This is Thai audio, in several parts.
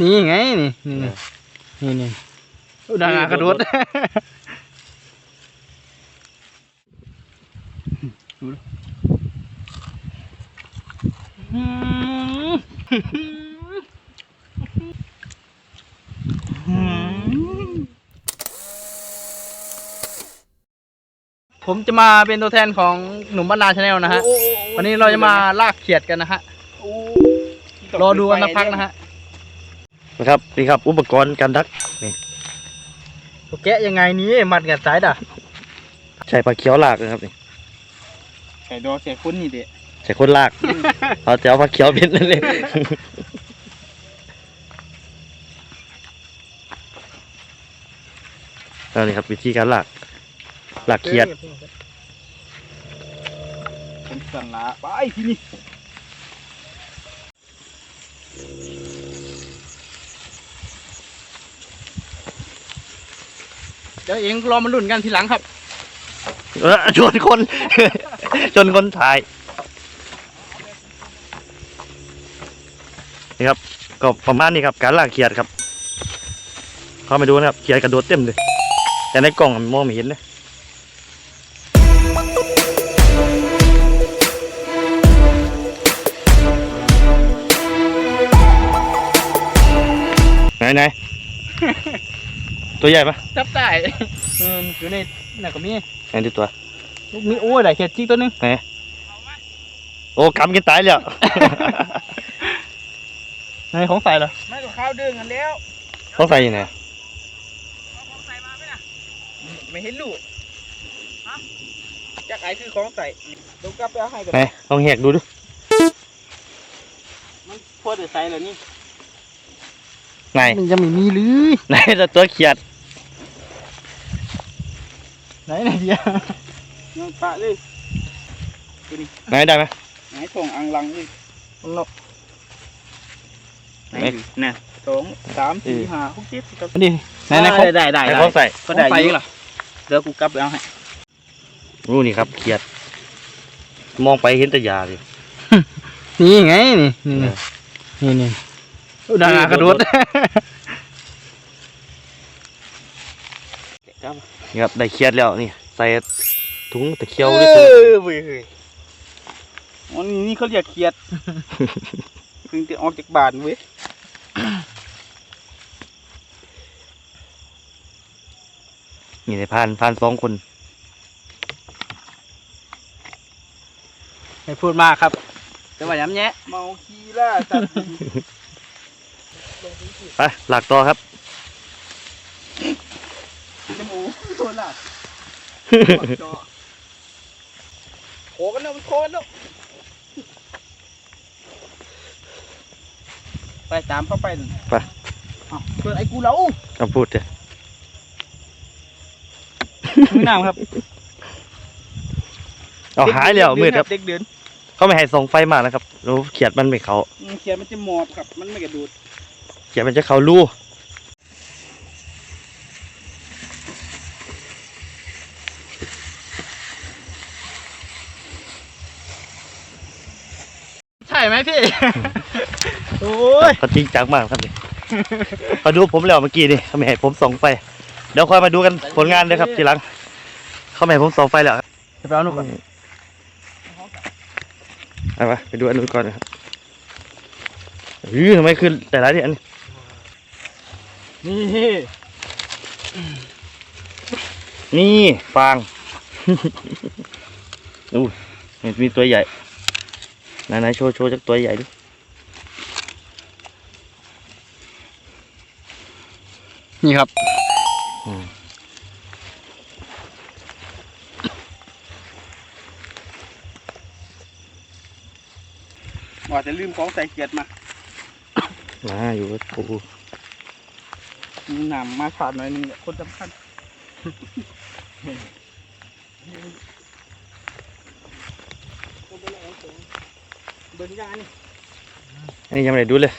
นี่ไงนี่นี่นี่นี่อุดางากระโดดอืมอืมผมจะมาเป็นตัวแทนของหนุ่มบ้านนาชาแนลนะฮะ วันนี้เราจะมาลากเขียดกันนะฮะ รอดูกันสักพักนะฮะ นะครับนี่ครับอุปกรณ์การดักนี่แกะยังไงนี้มัดกับสายด่ะใช้ปลาเขียวลากนะครับนี่ใส่ดอใส่คุ้นนี่เด็ใช้คนลากเอาแต่เอาปลาเขียวเป็นนั่นเลยเอานี่ครับวิธีการลากลากเขียดเป็นสันละไปที่นี่ ดี๋ยวเองรอมาลุ้นกันทีหลังครับ เออชนคน ชนคนถ่าย นี่ครับ ก็ประมาณนี้ครับ การลากเขียดครับ เข้ามาดูนะครับ เขียดกระโดดเต็มเลย แต่ในกล่องมันมองไม่เห็นเลยไหนไหน ตัวใหญ่ปะจับได้เอออยู่ในนั่นก็มีไหนดูตัวลูกมีโอ้ยได้เขียดจิกตัวหนึงโอ้กำกินตายเลยอะในของใส่เหรอไม่ก็ข้าวเดืองกันแล้วต้องใส่ยังไงไม่เห็นลูกฮะจักไอ้คือของใส่เดี๋ยวกลับไปเอาให้กันไหนลองแหกดูดูมันพอจะใส่แล้วนี่ไหนมันยังไม่มีเลยไหนแต่ตัวเขียด ไหนไหนเดียวยังปะเลยไหนได้ไหมไหนส่งอังลังเลยมันนกไหนดิน่ะสองสามสี่ห้าหกเจ็ดแปดนี่ไหนไหนของได้ได้ไหนได้ต้องใส่ก็ได้ของใส่ออียู่กเหรอเดี๋ยวกูกลับไปเอาให้รู้นี่ครับเขียด มองไปเห็นแต่ยาเลยนี่ไงนี่นี่นี่นี่อุดางากระโดด นี่ครับได้เขียดแล้วนี่ใส่ถุงตะเคียวเอด้วยถุงอเว้ยเฮ้ยอ๋อนี่นี่เขาเรียกเขียดเพิ่งจะออกจากบ้านเว้ยนี่ในพานพานสองคนไม่พูดมากครับจะว่าย้ำแยะเมาขี้ล่าสัตว์ไปหลักต่อครับ จมูก โดนล่กันแล้วมันโคกันแล้วไปตามเข้าไปหนึ่งไป อ้าวเปิดไอ้กูแล้วเอาพูดเถอะมือน้ำครับเอาหายแล้วมืดครับ เด็กเดือนเขาไม่ให้ส่องไฟมานะครับรู้เขียดมันไม่เขาอืมเขียนมันจะหมอบครับ มันไม่กระดูด เขียดมันจะเขาลู่ ใช่ไหม พี่ โอ้ยเขาจริงจังมากครับนี่ เขาดูผมแล้วเมื่อกี้นี่เขาไม่ให้ผมส่องไฟ เดี๋ยวค่อยมาดูกันผลงานเลยครับทีหลัง เขาไม่ให้ผมส่องไฟแล้วจะไปเอาลูกก่อนเอาไปไปดูอันนู้นก่อนนะครับอือทำไมขึ้นแต่ละที่อันนี้นี่นี่ฟางอู้มันมีตัวใหญ่ ไหนๆโชว์โชว์จากตัวใหญ่ดินี่ครับอืมว่าจะลืมของใส่เขียดมามาอยู่กับปูมีหนามมาขาดหน่อยหนึงเนี่ยคนสำคัญ เบิ่ยันี่อันนี้ยังไม่ได้ดูเลย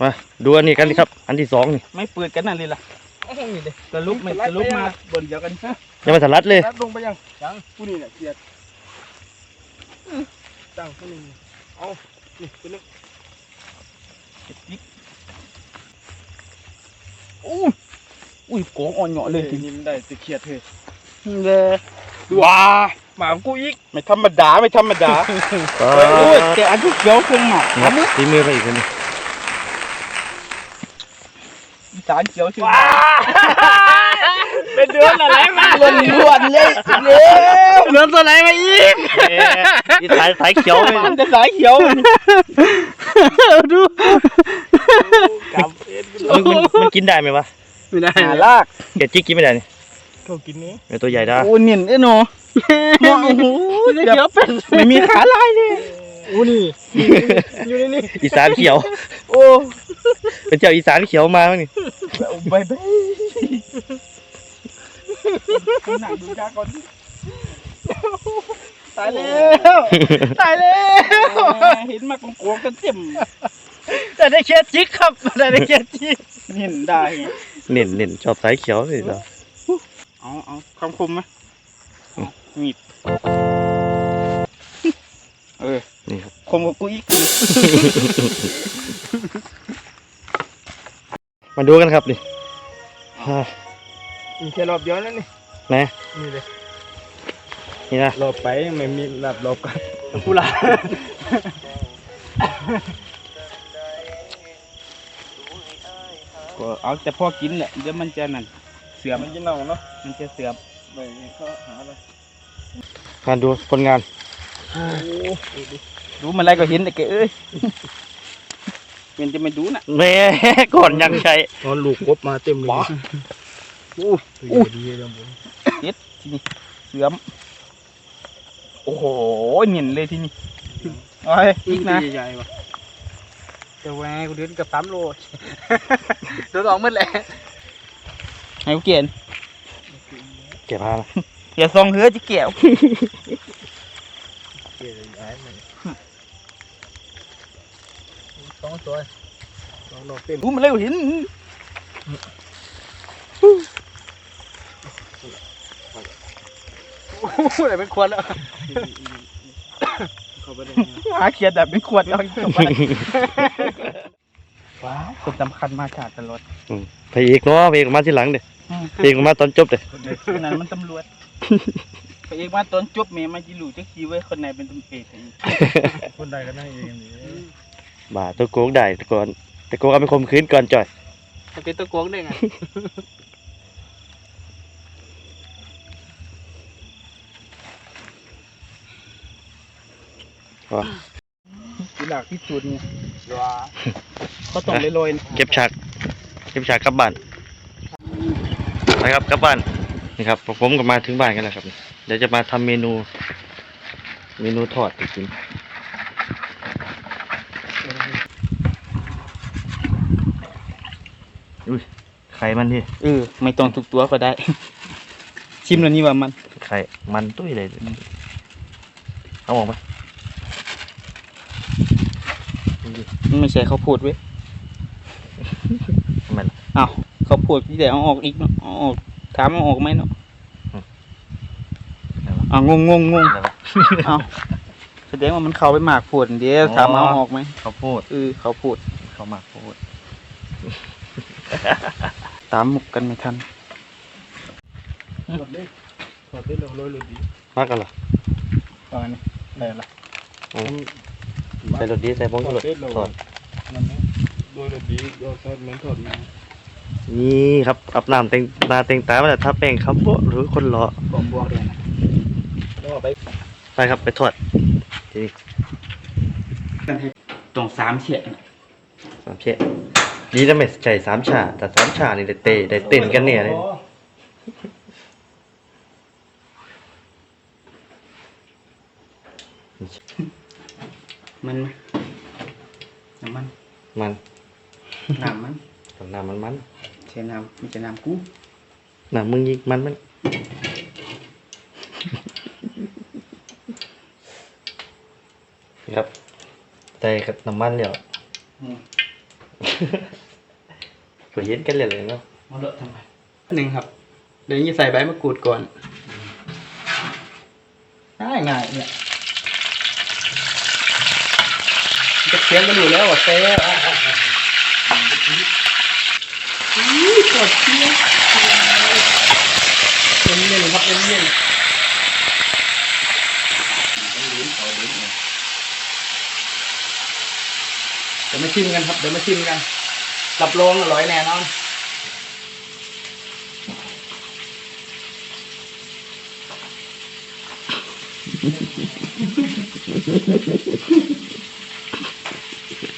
มาดูอันนี้กันสิครับ อันที่สองนี่ไม่เปิดกันนั่นเลยล่ะกระลุกไม่กระลุกมาเบิ่งเดียวกันฮะยังไม่สลัดเลยลัดลงไปยังยังผู้นี้เนี่ยเกียรติตั้งผู้นี้เอานี่ไปเลยจิ๊กอู้อุ้ยโกงอ่อนเหงาเลยนี่มัได้ตะเคียดเถอะเด้อว้า หมากูอีกไม่ธรรมดาไม่ธรรมดาก็โอ้ยแต่อันที่เขียวคงหนักงับตีมือไปอีกคนนึงอีสานเขียวชื่อเป็นเดือนอะไรมาล้วนล้วนเลยเร็วเหลือตัวไหนมาอีกอีสายสายเขียวเลยมันจะสายเขียวดูกับเอ็ดมันมันมันกินได้ไหมวะไม่ได้หาลากเกดจิกกินไม่ได้นี่ เขากินนี้เป็นตัวใหญ่ด้าโอ้เนียนเอ้ยหนูมองโอ้โหไม่ได้เขียวเป็นไม่มีขาลายเลยอู้นี่อยู่ในนี่อีสานเขียว โอ้เป็นเจ้าอีสานเขียวมาบ้างนี่บายบายหนังดูจ้าก่อนตายแล้วตายแล้วเห็นมากงๆกันเต็มแต่ได้เขียดจิกครับแต่ได้เขียดจิกเห็นได้เน่นเน่นชอบสายเขียวเลยจ้ะ เอาเอาคำคมไหมเอามีดเออนี่ครับคมกับกูอีกมาดูกันครับนี่อ่ามีแค่รอบเดียวนั่นนี่ไหนนี่เลยนี่นะรอบไปไม่มีหลับรอบกันกูละก็เอาแต่พอกินแหละเดี๋ยวมันจะนั่น เสื่อมมันจะเน่าเนาะมันจะเสื่อมไม่มีข้อหาอะไรการดูผลงานรู้มันอะไรก็เห็นแต่แกเอ้ยเป็นจะไม่ดูน่ะแม่ก่อนยังใช้ตอนลูกกบมาเต็มเลยอู้อู้ดีเลยผมเสื่อมโอ้โหเหม็นเลยที่นี่เอาไปอีกนะใหญ่ๆว่ะจะแหวกูเดินกับสามโลเดินออกมืดแหละ ให้กูเกียนเก็บผ้านะอย่าซองเหือจะเกี่ยวเกลี่ยย้ายมันสองตัวลองลองเต็มรู้มันเลยเห็นโอ้โหอะไรเป็นควันแล้วเข้าไปได้หาเขียดแบบเป็นขวดแล้วเข้าไปว้าวคนสำคัญมาจากตลอดพระเอกเนาะพระเอกมาทีหลังเด้อื มพระเอกมาตอนจบเด้คนนั้นมันตำรวจไปเองมาตอนจบเมย์มาจิลูจักชีไว้คนไหนเป็นตำรวจเอกอีกคนใดก็นั่งเองนี่บ่าตัวโกงได้แต่ก่อนแต่โกงเอาไปข่มขืนก่อนจ่อยจะเป็นตัวโกงได้ไงที่หลักที่สุดเนี่ยว้าเขาต้องเลยโรยเก็บฉากเก็บฉากกลับบ้าน ไปครับกลับบ้านนี่ครับผมก็มาถึงบ้านกันแล้วครับ เดี๋ยวจะมาทำเมนู เมนูทอดไปกินอุ้ยไข่มันดิเออไม่ต้องทุกตัวก็ได้ ชิมแล้วนี่ว่ามันไข่มันตุ้ยเลยเอาออกมาดูดิมันไม่ใช่ข้าวโพดเว้ยมันอ้าว ข้าวโพดที่แต่เอาออกอีกเนาะเอาออกถามเอาออกไหมเนาะอ้าวงงงงงงอะไรวะอ้าวแสดงว่ามันเข้าไปหมากโพดเดี๋ยวถามเอาออกไหมข้าวโพดเออข้าวโพดข้าวหมากโพดตามหมุกกันไม่ทันถอดได้ถอดได้เราโรยหลุดดีมากกันเหรอประมาณนี้ได้ละใส่รสดีใส่ผงชูรสทอดนั่นนะโรยหลุดดียอดทอดเหมือนทอดมา นี่ครับอาบน้ำเต็งตาเต็งตามาแต่ถ้าแป้งครับโบ๊ะหรือคนรอกรอบบวกเลยนะแล้วเอาไปไปครับไปทอดทีนี้ตรงสามเฉียดสามเชะดีนะไม่ใช่สามชาแต่สามชานี่ได้เตะได้เต้นกันเนี่ยเลยมันไหมน้ำมัน มันน้ำมันน้ำมันมัน ใช่น้ำไม่ใช่น้ำกูน้ำมึงยิงมันมันนี่ครับใส่กับน้ำมันแล้วก็เย็นกันเลยเลยเนาะมาเลอะทำไมหนึ่งครับ เดี๋ยวนี้ใส่ใบมะกรูดก่อนง่ายง่ายๆเนี่ยจะเคียงกันอยู่แล้วอะเซ่ กดเที่ยๆครับเย็นเดี๋ยวมาชิมกันครับ เดี๋ยวมาชิมกันรับรองอร่อยแน่นอน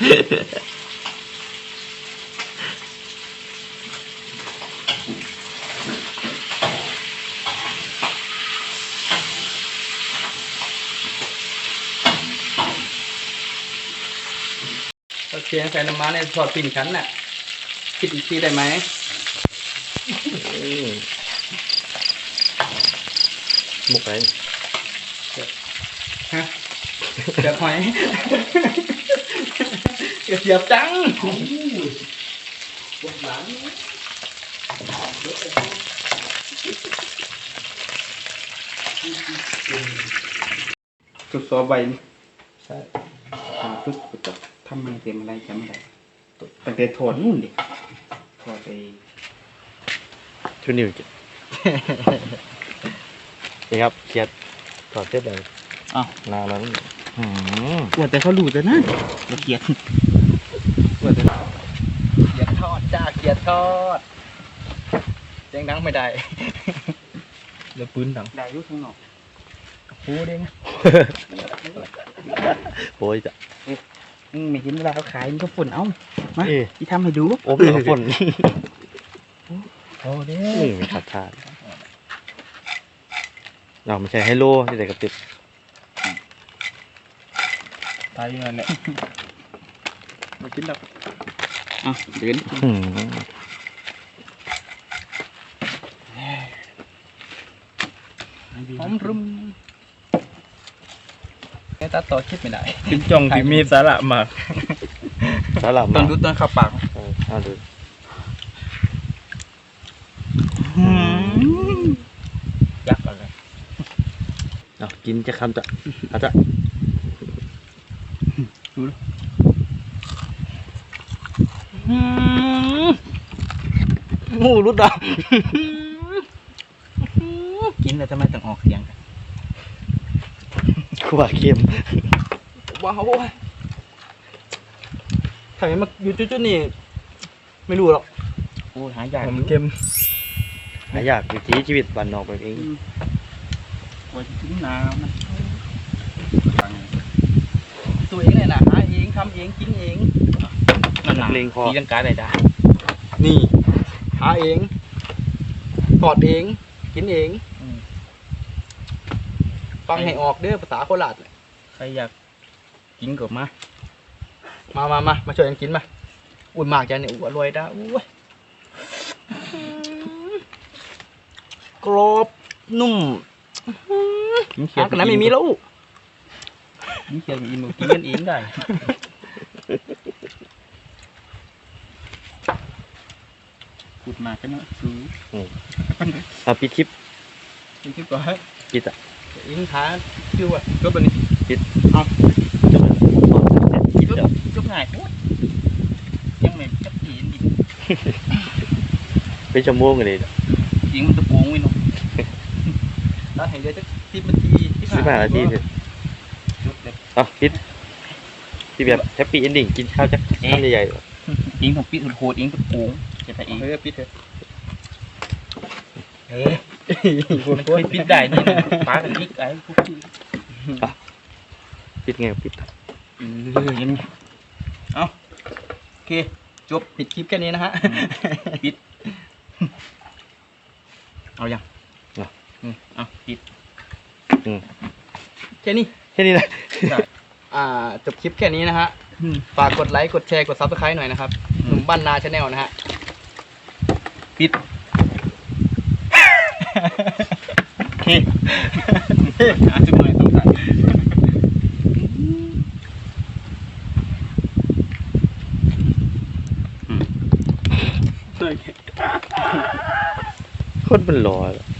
โอเค ใส่น้ำมันในทอดปิ่นชั้นน่ะคิดอีกทีได้ไหมอืมหมกไปฮะเดือดหอยเดือดจังจุดซอใบนี่ใช่ทำปึ๊บ ปึ๊บทำมันเต็มอะไรจำไม่ได้ตั้งแต่ถอดนู่นดิถอดไปชุดนิวจินี่ครับเขียดถอดเส้นเลยอ้าวนานแล้วนี่อืมกว่าแต่เขารู้แต่นะละเกียดเกียดทอดจ้าเกียดทอดเสียงดังไม่ได้เดี๋ยวปืนดังได้อยุ่ข้างนอกพูดเองโอ้ยจ้ะ อืมไม่เห็นเวลาเขาขายมันก็ฝนเอ้ามาเอ๊ะที่ทำให้ดูโอ้เป็นฝนโอ้เด้นี่มีขาดชาติเราไม่ใช่ไฮโลที่แต่กระติบตายยังไงเนี่ยมากินดับอะเดินอืมหอมรุมไอ้ ตาต่อคิดไม่ได้เป็นจ่องที่มีสาระมากสาหร่ายต้มานดูต้นข้าวปากเออเอาดูยักษ์อะไรเอากินจะคำจะอาจจะงูรุดดาวกินแล้วทำไมต้องออกเสียงกันข วาเค็มว้าวถ้าไม่มาอยู่จุดๆนี่ไม่รู้หรอกโอ้ยหายากผมเค็มหายากวิถีชีวิตบ้านนอกแบบเองกว่าจะถึงหนาวมันฟังตัวเองเนี่ยนะหาเองทำเองกินเองนั่นน่ะเลงคอตีลังกาได้ได้นี่หาเองทอดเอง กินเองอืม ฟังให้ออกเด้อภาษาโคราชใครอยากกินก็มา มามามามาช่วยกันกินมา อุ่นมากจังเนี่ยอุ่นอร่อยด้าอุ้ยกรอบนุ่มกินเขีหากันไหนไม่มีแล้วกินเขียดกินหมูกินกันเองได้ พูดมากกันเนอะซื้อเอาปิดคลิป กินที่ก่อน ปิดอะ อิงขาชื่อว่าก็เป็นปิดเอาจบแล้วคลิปจุ๊บเดี๋ยวจุ๊บง่ายโคตรยังไม่จับผีนี่เป็นชั่วโมงเลยเสียงมันตะโกงไว้เนาะตาเห็นเดี๋ยวจะสิบนาทีสิบห้านาทีเลยจุ๊บเลยเอาปิดที่แบบแฮปปี้เอนดิ้งกินข้าวจักคำใหญ่ๆเองของปิดโหดๆเองตะโกงจะไปเองเฮ้ยปิดเถอะเออ มันเคยปิดได้นี่นะป้ากันนิกไอ้พวกที่ปิดไงปิดเออยังโอเค จบปิดคลิปแค่นี้นะฮะ ปิด เอายังอืมเอาปิดแค่นี้ แค่นี้นะอ่า จบคลิปแค่นี้นะฮะ ฝากกดไลค์ กดแชร์ กดซับสไครต์หน่อยนะครับ หนุ่มบ้านนาชาแนลนะฮะ ปิด โอเคอะจุ๊บหน่ต้องถ่ายคนเป็นรอนี่มันนอย